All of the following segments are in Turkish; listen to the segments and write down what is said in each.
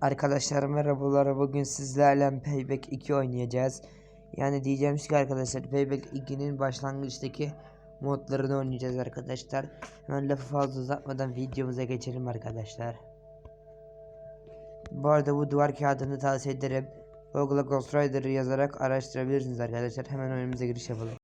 Arkadaşlar merhabalar bugün sizlerle Payback 2 oynayacağız. Yani diyeceğim ki arkadaşlar Payback 2'nin başlangıçtaki modlarını oynayacağız arkadaşlar. Hemen lafı fazla uzatmadan videomuza geçelim arkadaşlar. Bu arada bu duvar kağıdını tavsiye ederim. Google'a Ghost Rider'ı yazarak araştırabilirsiniz arkadaşlar. Hemen oyunumuza giriş yapalım.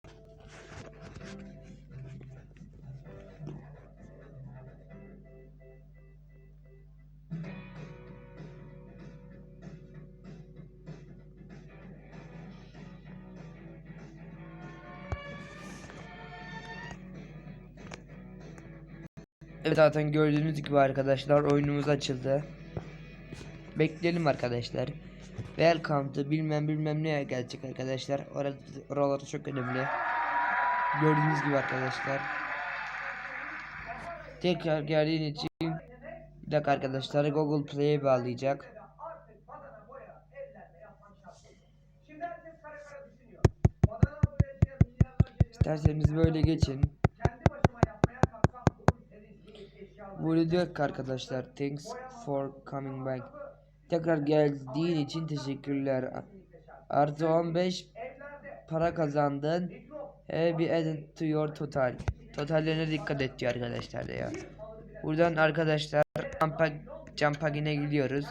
Evet zaten gördüğünüz gibi arkadaşlar oyunumuz açıldı. Bekleyelim arkadaşlar. Welcome to bilmem bilmem neye gelecek arkadaşlar. Orada oraları çok önemli. Gördüğünüz gibi arkadaşlar. Tekrar geldiğin için bir dakika arkadaşlar Google Play'e bağlayacak. İsterseniz böyle geçin. Burada diyor arkadaşlar thanks for coming back. Tekrar geldiğin için teşekkürler. Artı 15 para kazandın. He bir added to your total. Totallerine dikkat et diyor arkadaşlar ya. Buradan arkadaşlar Jumpa, Jumpagin'e gidiyoruz.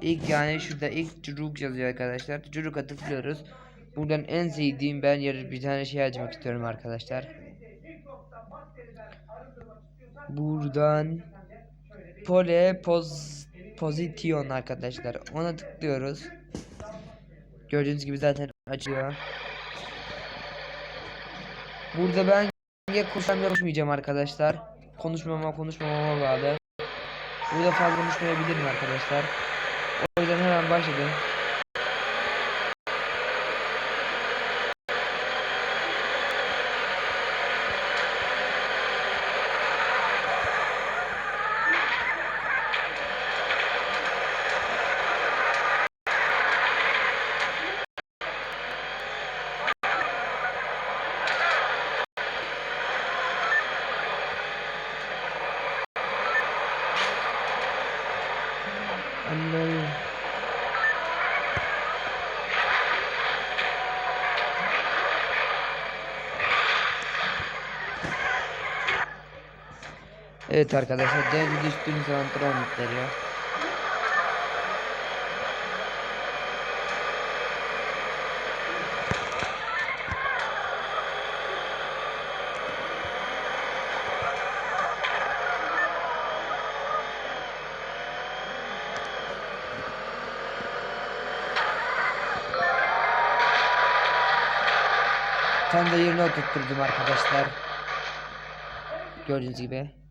İlk yani şurada ilk Curuk yazıyor arkadaşlar. Curuk'a tıklıyoruz. Buradan en sevdiğim ben yarı bir tane şey açmak istiyorum arkadaşlar. Buradan Pole Poz Pozisyon arkadaşlar. Ona tıklıyoruz. Gördüğünüz gibi zaten açıyor. Burada ben ya konuşsam ya konuşmayacağım arkadaşlar. Konuşmama konuşmamama bağlı. Burada fazla konuşmayabilirim arkadaşlar. O yüzden hemen başladım. Evet arkadaşlar denize düştüğünüz zaman travmat veriyor. Tam da yerine oturtturdum arkadaşlar. Gördüğünüz gibi.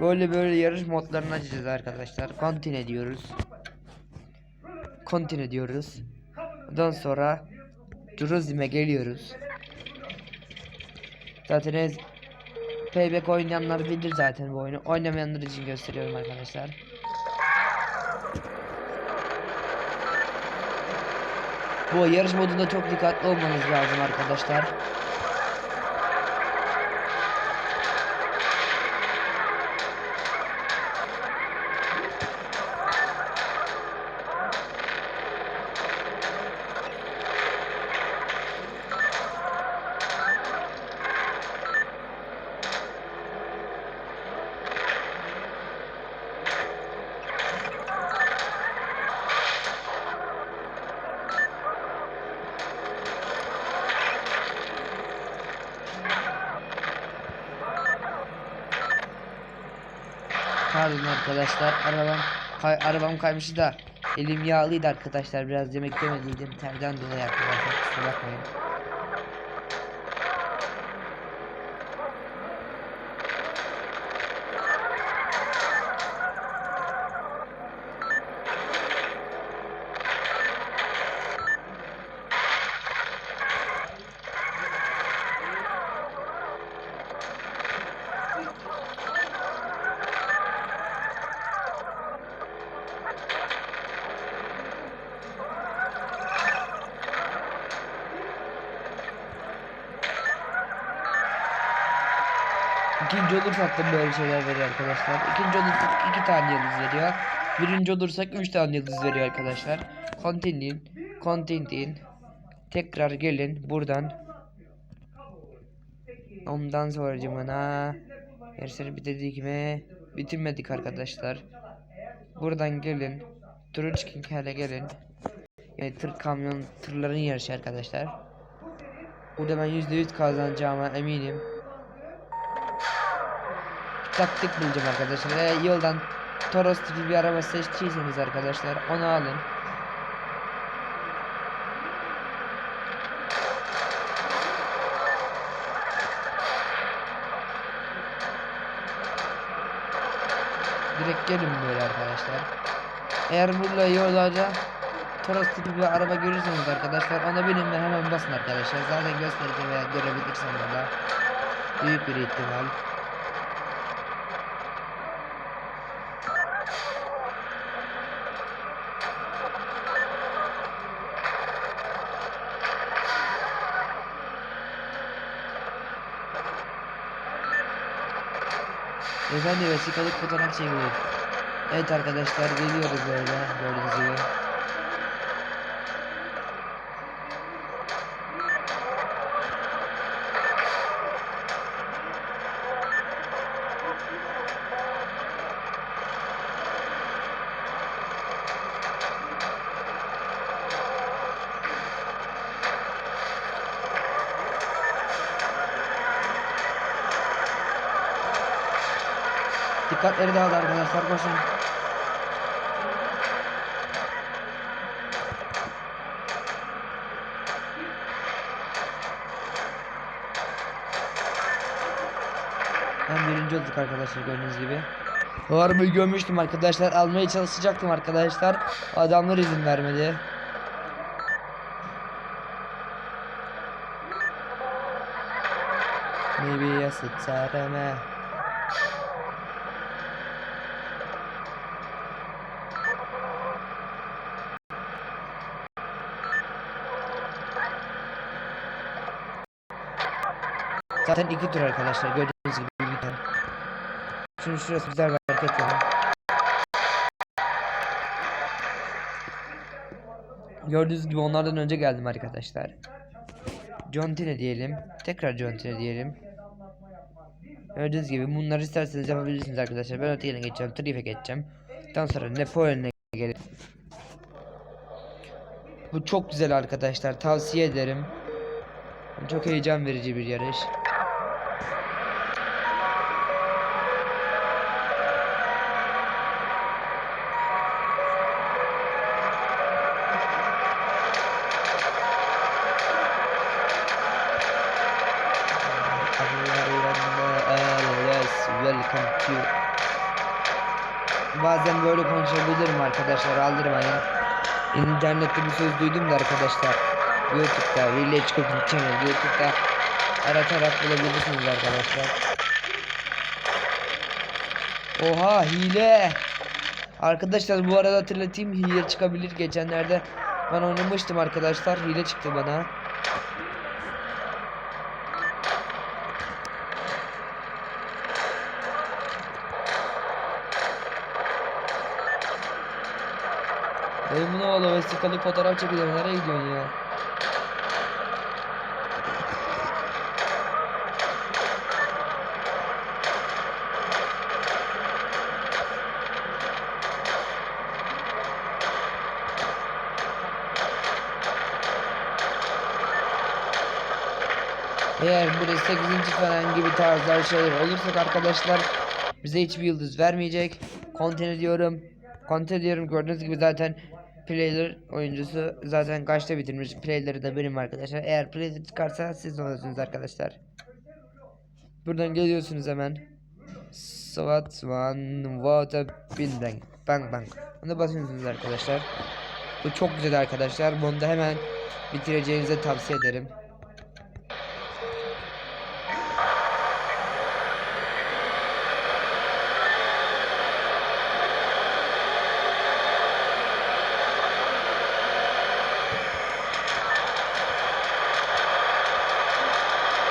Böyle böyle yarış modlarını açacağız arkadaşlar. Continue diyoruz. Continue diyoruz. Ondan sonra Turizm'e geliyoruz. Zaten ez- Payback oynayanlar bilir zaten bu oyunu. Oynamayanlar için gösteriyorum arkadaşlar. Bu yarış modunda çok dikkatli olmanız lazım arkadaşlar. Pardon arkadaşlar. Arabam kay, arabam kaymıştı da elim yağlıydı arkadaşlar. Biraz yemek yemediydim. Terden dolayı arkadaşlar. Kusura bakmayın. İkinci olursak da böyle şeyler veriyor arkadaşlar. İkinci olursak iki tane yıldız veriyor. Birinci olursak 3 tane yıldız veriyor arkadaşlar. Continue, continue. Tekrar gelin buradan. Ondan sonra cımına. Yarışları bitirdik mi? Bitirmedik arkadaşlar. Buradan gelin. Turunç King'e gelin. Yani tır kamyon tırların yarışı arkadaşlar. Burada ben %100 kazanacağıma eminim. Taktik bulacağım arkadaşlar. Eğer yoldan Toros tipi bir araba seçtiyseniz arkadaşlar onu alın. Direkt gelin böyle arkadaşlar. Eğer burada yollarda Toros tipi bir araba görürseniz arkadaşlar ona binin ve hemen basın arkadaşlar. Zaten göstereceğim veya görebilirsem orada. Büyük bir ihtimal. Efendi vesikalık fotoğraf çekiyor. Evet arkadaşlar geliyoruz böyle gördüğünüz gibi. Dikkatleri dağıldı arkadaşlar koşun. Ben birinci olduk arkadaşlar gördüğünüz gibi. Bu arabayı görmüştüm arkadaşlar. Almaya çalışacaktım arkadaşlar. Adamlar izin vermedi. Maybe yes it's arama. Zaten iki tur arkadaşlar gördüğünüz gibi bir tane. Şimdi şurası güzel bir. Gördüğünüz gibi onlardan önce geldim arkadaşlar. John diyelim. Tekrar John diyelim. Gördüğünüz gibi bunları isterseniz yapabilirsiniz arkadaşlar. Ben ötekine geçeceğim. Trife geçeceğim. Daha sonra Napoleon'a gelip. Bu çok güzel arkadaşlar. Tavsiye ederim. Çok heyecan verici bir yarış. To Bazen böyle konuşabilirim arkadaşlar aldırmayın. İnternette bir söz duydum da arkadaşlar. Youtube'da Village Cooking Channel Youtube'da aratarak bulabilirsiniz arkadaşlar. Oha hile. Arkadaşlar bu arada hatırlatayım hile çıkabilir. Geçenlerde ben oynamıştım arkadaşlar. Hile çıktı bana. Dayımın oğlu vesikalık fotoğraf çekiyor. Nereye gidiyorsun ya? Eğer burada 8. falan gibi tarzlar şeyler olursak arkadaşlar bize hiçbir yıldız vermeyecek. Continue diyorum. Continue diyorum gördüğünüz gibi zaten player oyuncusu zaten kaçta bitirmiş. Playleri de benim arkadaşlar. Eğer player çıkarsa siz olursunuz arkadaşlar. Buradan geliyorsunuz hemen. SWAT one water building. Bang bang. Ona basıyorsunuz arkadaşlar. Bu çok güzel arkadaşlar. Bunu da hemen bitireceğinizi tavsiye ederim.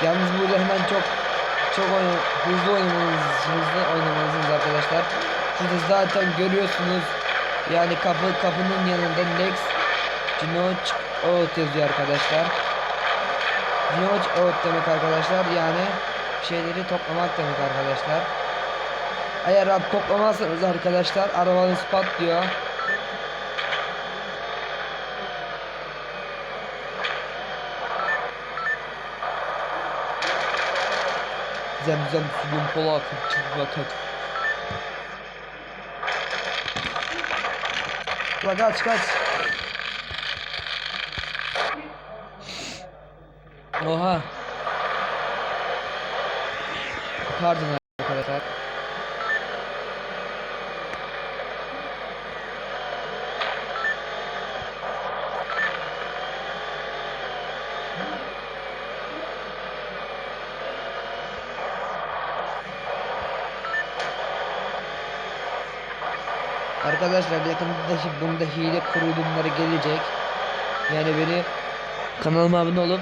Yalnız burada hemen çok çok oyna, hızlı oynamanız, hızlı oynamalısınız arkadaşlar. Şurada zaten görüyorsunuz Yani kapı kapının yanında next Ginoch out yazıyor arkadaşlar. Ginoch out demek arkadaşlar yani şeyleri toplamak demek arkadaşlar. Eğer at toplamazsanız arkadaşlar arabanız patlıyor. Zemzem suyun pola akıp akıp. Ulan kaç kaç. Oha. Pardon arkadaşlar. Arkadaşlar yakında bunda hile kurulumları gelecek. Yani beni kanalıma abone olup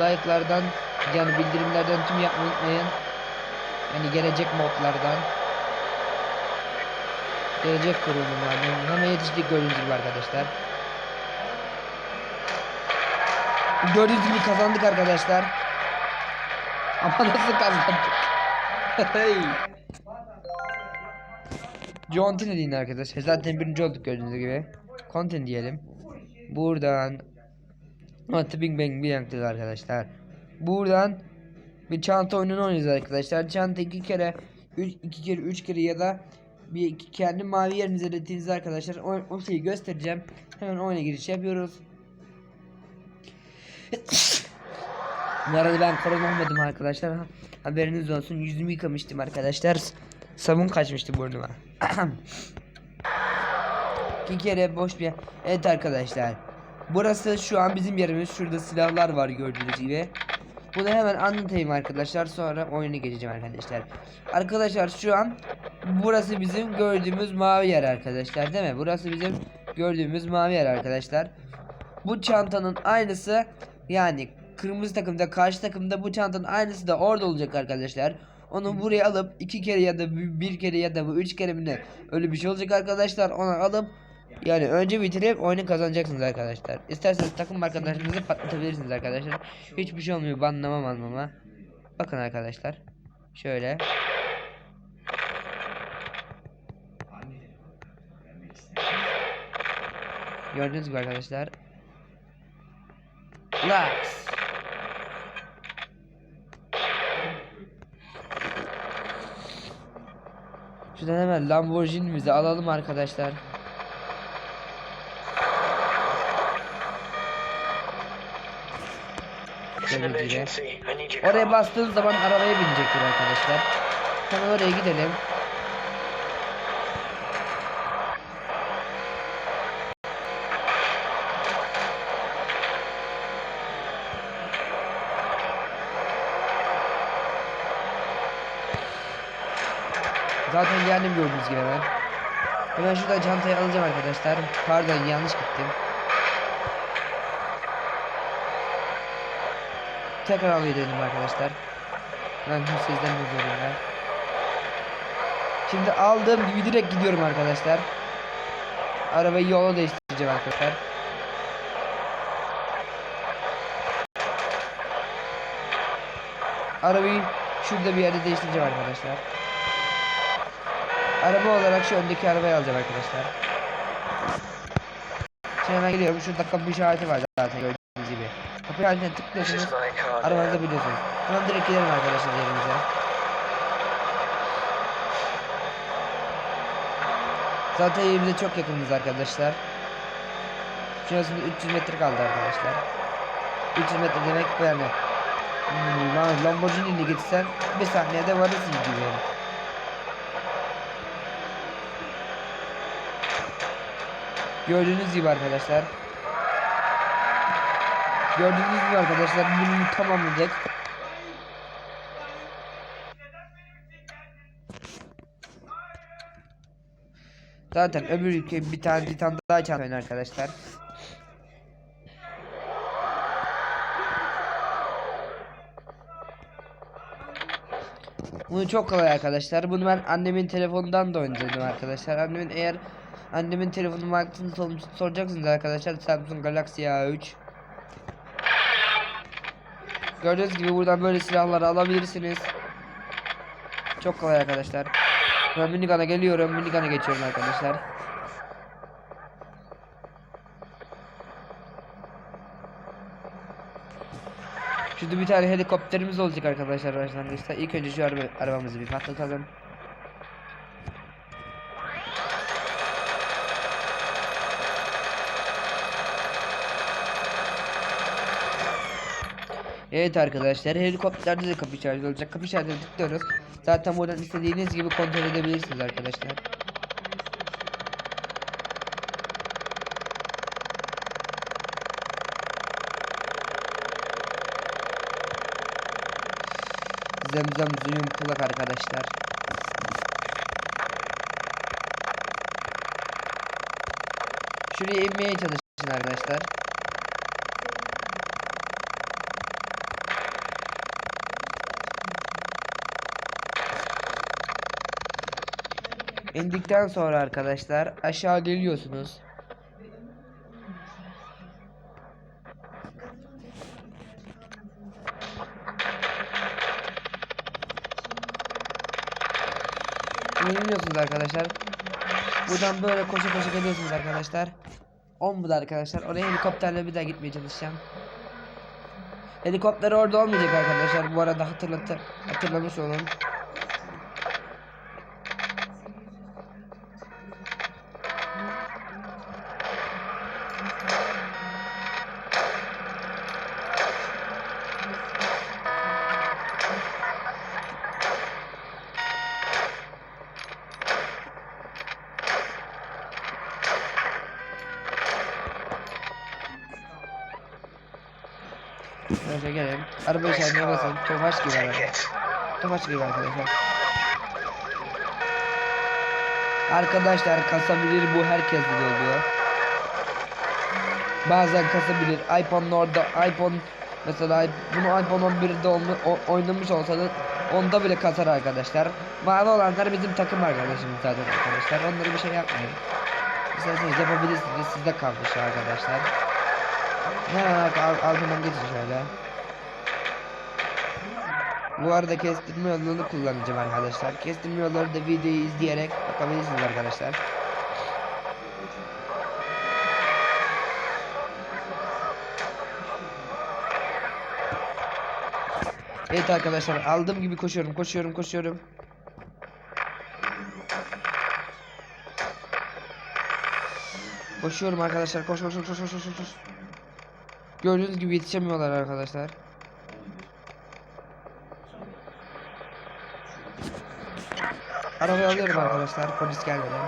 like'lardan yani bildirimlerden tüm yapmayı unutmayın. Yani gelecek modlardan gelecek kurulumlardan hemen yetiştik gördüğünüz gibi arkadaşlar. Gördüğünüz gibi kazandık arkadaşlar. Ama nasıl kazandık? hey. John deyin arkadaşlar. Zaten birinci olduk gördüğünüz gibi. Content diyelim. Buradan Atı Bing Bang yanktık arkadaşlar. Buradan bir çanta oyununu oynayacağız arkadaşlar. Çanta iki kere, üç, iki kere, üç kere ya da bir iki kendi mavi yerinize ilettiğiniz arkadaşlar. O, o şeyi göstereceğim. Hemen oyuna giriş yapıyoruz. Bu arada ben korona olmadım arkadaşlar. Ha- Haberiniz olsun. Yüzümü yıkamıştım arkadaşlar. Sabun kaçmıştı burnuma. İki kere boş bir Evet arkadaşlar. Burası şu an bizim yerimiz. Şurada silahlar var gördüğünüz gibi. Bunu hemen anlatayım arkadaşlar. Sonra oyuna geçeceğim arkadaşlar. Arkadaşlar şu an burası bizim gördüğümüz mavi yer arkadaşlar değil mi? Burası bizim gördüğümüz mavi yer arkadaşlar. Bu çantanın aynısı yani kırmızı takımda karşı takımda bu çantanın aynısı da orada olacak arkadaşlar. Onu buraya alıp iki kere ya da bir kere ya da bu üç kere mi ne öyle bir şey olacak arkadaşlar. Onu alıp yani önce bitirip oyunu kazanacaksınız arkadaşlar. İsterseniz takım arkadaşlarınızı patlatabilirsiniz arkadaşlar. Hiçbir şey olmuyor banlamam almama. Bakın arkadaşlar. Şöyle. Gördüğünüz gibi arkadaşlar. Lux. Şuradan hemen Lamborghini'mizi alalım arkadaşlar. Oraya bastığınız zaman arabaya binecektir arkadaşlar. Hemen oraya gidelim. Zaten geldim gördüğünüz gibi hemen. Hemen şuradan çantayı alacağım arkadaşlar. Pardon yanlış gittim. Tekrar almayı dedim arkadaşlar. Ben sizden bozuyorum ya. Şimdi aldığım gibi direkt gidiyorum arkadaşlar. Arabayı yola değiştireceğim arkadaşlar. Arabayı şurada bir yerde değiştireceğim arkadaşlar. Araba olarak şu öndeki arabayı alacağım arkadaşlar. Şimdi hemen geliyorum. Şurada kapı işareti var zaten gördüğünüz gibi. Kapı işaretine tıklıyorsunuz. now. biniyorsunuz. Hemen direkt gidelim arkadaşlar yerimize. Zaten yerimize çok yakınız arkadaşlar. Şurasında 300 metre kaldı arkadaşlar. 300 metre demek yani. Hmm, lan Lamborghini ile gitsen bir saniyede varırsın gibi. yani. Gördüğünüz gibi arkadaşlar. Gördüğünüz gibi arkadaşlar bunu tamamladık. Zaten öbür ülke bir tane bir tane daha oynar arkadaşlar. Bunu çok kolay arkadaşlar. Bunu ben annemin telefonundan da oynadım arkadaşlar. Annemin eğer annemin telefonu markasını sor soracaksınız arkadaşlar. Samsung Galaxy A3. Gördüğünüz gibi buradan böyle silahları alabilirsiniz. Çok kolay arkadaşlar. Ben minigun'a geliyorum. Minigun'a geçiyorum arkadaşlar. Şurada bir tane helikopterimiz olacak arkadaşlar başlangıçta. İlk önce şu araba, arabamızı bir patlatalım. Evet arkadaşlar helikopterde de kapı işareti olacak. Kapı işaretine tıklıyoruz. Zaten buradan istediğiniz gibi kontrol edebilirsiniz arkadaşlar. Zemzem suyum kulak arkadaşlar. Şuraya inmeye çalışın arkadaşlar. İndikten sonra arkadaşlar aşağı geliyorsunuz. İniyorsunuz arkadaşlar. Buradan böyle koşa koşa geliyorsunuz arkadaşlar. 10 bu da arkadaşlar. Oraya helikopterle bir daha gitmeye çalışacağım. Helikopter orada olmayacak arkadaşlar. Bu arada hatırlatı hatırlamış olun. Neyse gelin. Araba işaretine basın. Tofaş gibi araba. Tofaş gibi arkadaşlar. Arkadaşlar kasabilir bu herkeste de oluyor. Bazen kasabilir. iPhone'un orada iPhone mesela bunu iPhone 11'de olma- oynamış olsanız onda bile kasar arkadaşlar. Mavi olanlar bizim takım arkadaşımız zaten arkadaşlar. Onları bir şey yapmayın. İsterseniz yapabilirsiniz. Sizde kalmış arkadaşlar. Ne al, altından geçin şöyle. Bu arada kestirme yolunu kullanacağım arkadaşlar. Kestirme yolları da videoyu izleyerek bakabilirsiniz arkadaşlar. Evet arkadaşlar aldığım gibi koşuyorum koşuyorum koşuyorum. Koşuyorum arkadaşlar koş koş koş koş koş koş. Gördüğünüz gibi yetişemiyorlar arkadaşlar. Arabayı alıyorum arkadaşlar polis gelmeden.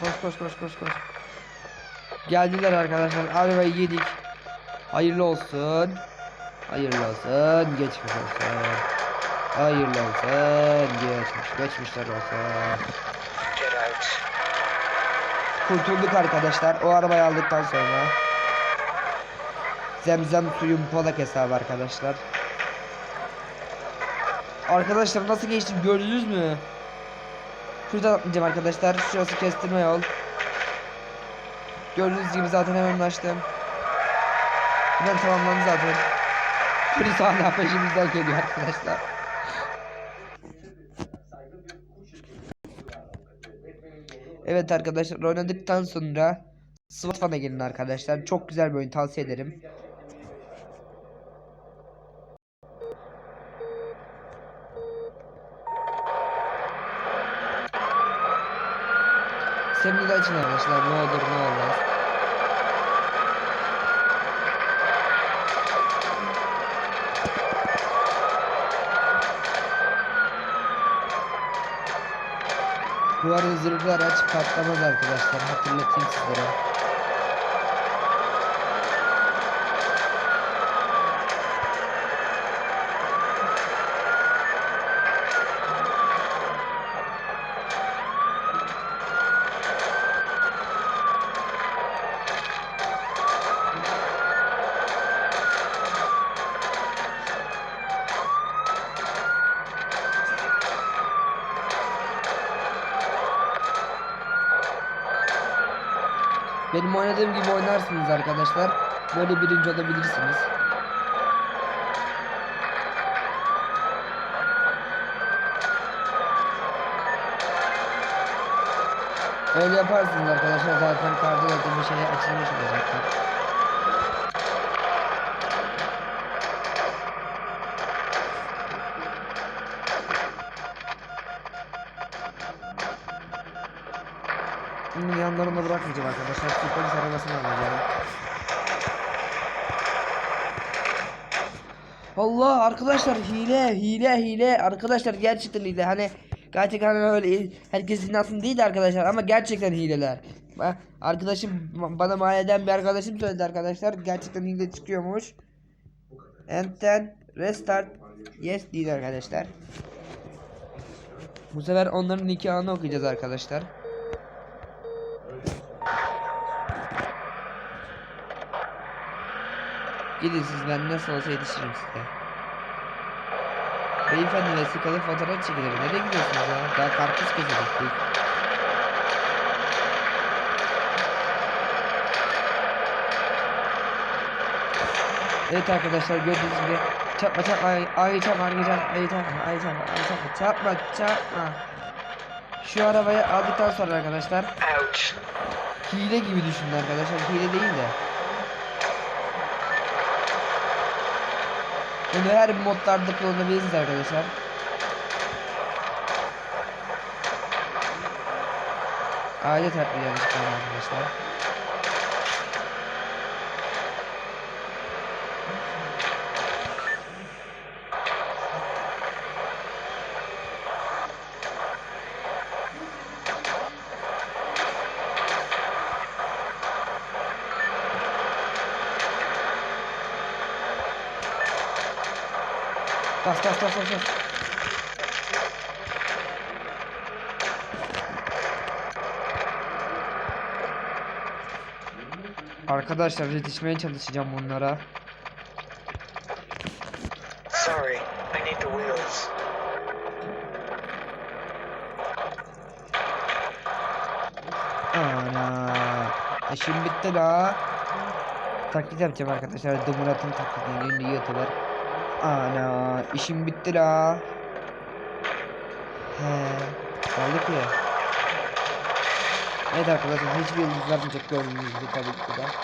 Koş koş koş koş koş. Geldiler arkadaşlar arabayı yedik. Hayırlı olsun. Hayırlı olsun. Geçmiş olsun. Hayırlı olsun. Geçmiş. Geçmişler olsun. Get out. Kurtulduk arkadaşlar. O arabayı aldıktan sonra. Zemzem suyun polak hesabı arkadaşlar. Arkadaşlar nasıl geçtim gördünüz mü? Şuradan atlayacağım arkadaşlar. Şurası kestirme yol. Gördüğünüz gibi zaten hemen açtım. Hemen tamamlandı zaten. Polis hala peşimizden geliyor arkadaşlar. Evet arkadaşlar oynadıktan sonra SWAT fan'a gelin arkadaşlar. Çok güzel bir oyun tavsiye ederim. De açın arkadaşlar ne olur ne olmaz. Arada zırhlı araç patlamaz arkadaşlar hatırlatayım sizlere. Benim oynadığım gibi oynarsınız arkadaşlar. Böyle birinci olabilirsiniz. Öyle yaparsınız arkadaşlar zaten kartı da bir şey açılmış olacaktır. Bırakmayacağım arkadaşlar. Polis arabasını alacağım. Allah arkadaşlar hile hile hile arkadaşlar gerçekten hile hani gerçekten hani öyle herkesin aslında değil arkadaşlar ama gerçekten hileler. Arkadaşım bana mahalleden bir arkadaşım söyledi arkadaşlar gerçekten hile çıkıyormuş. And then restart yes değil arkadaşlar. Bu sefer onların nikahını okuyacağız arkadaşlar. Gidin siz ben nasıl olsa yetişirim size. Beyefendi vesikalı fotoğraf çekilir. Nereye gidiyorsunuz ya? Daha karpuz kesecektik. Evet arkadaşlar gördüğünüz gibi çarpma çarpma ay çarpma ay çarpma ay çarpma ay çarpma ay çarpma çarpma çarpma Şu arabayı aldıktan sonra arkadaşlar Ouch. hile gibi düşünün arkadaşlar hile değil de Bunu her modlarda kullanabilirsiniz arkadaşlar. Aile takviye arkadaşlar. Bas bas bas bas bas. Arkadaşlar yetişmeye çalışacağım bunlara. Sorry, I need the wheels. Ana. İşim bitti la. Taklit yapacağım arkadaşlar. Dumurat'ın taklidini ünlü YouTuber. Ana. işim bitti la. He. Kaldık ya. Evet arkadaşlar hiçbir yıldız vermeyecek gördüğünüz gibi tabii ki de.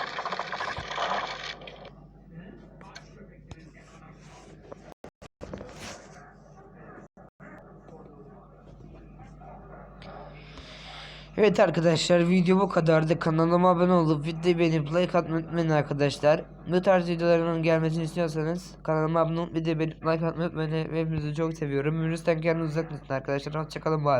Evet arkadaşlar video bu kadardı. Kanalıma abone olup videoyu beğenip like atmayı unutmayın arkadaşlar. Bu tarz videoların gelmesini istiyorsanız kanalıma abone olup videoyu beğenip like atmayı unutmayın. Hepinizi çok seviyorum. Virüsten kendinizi uzak tutun arkadaşlar. Hoşçakalın bay bay.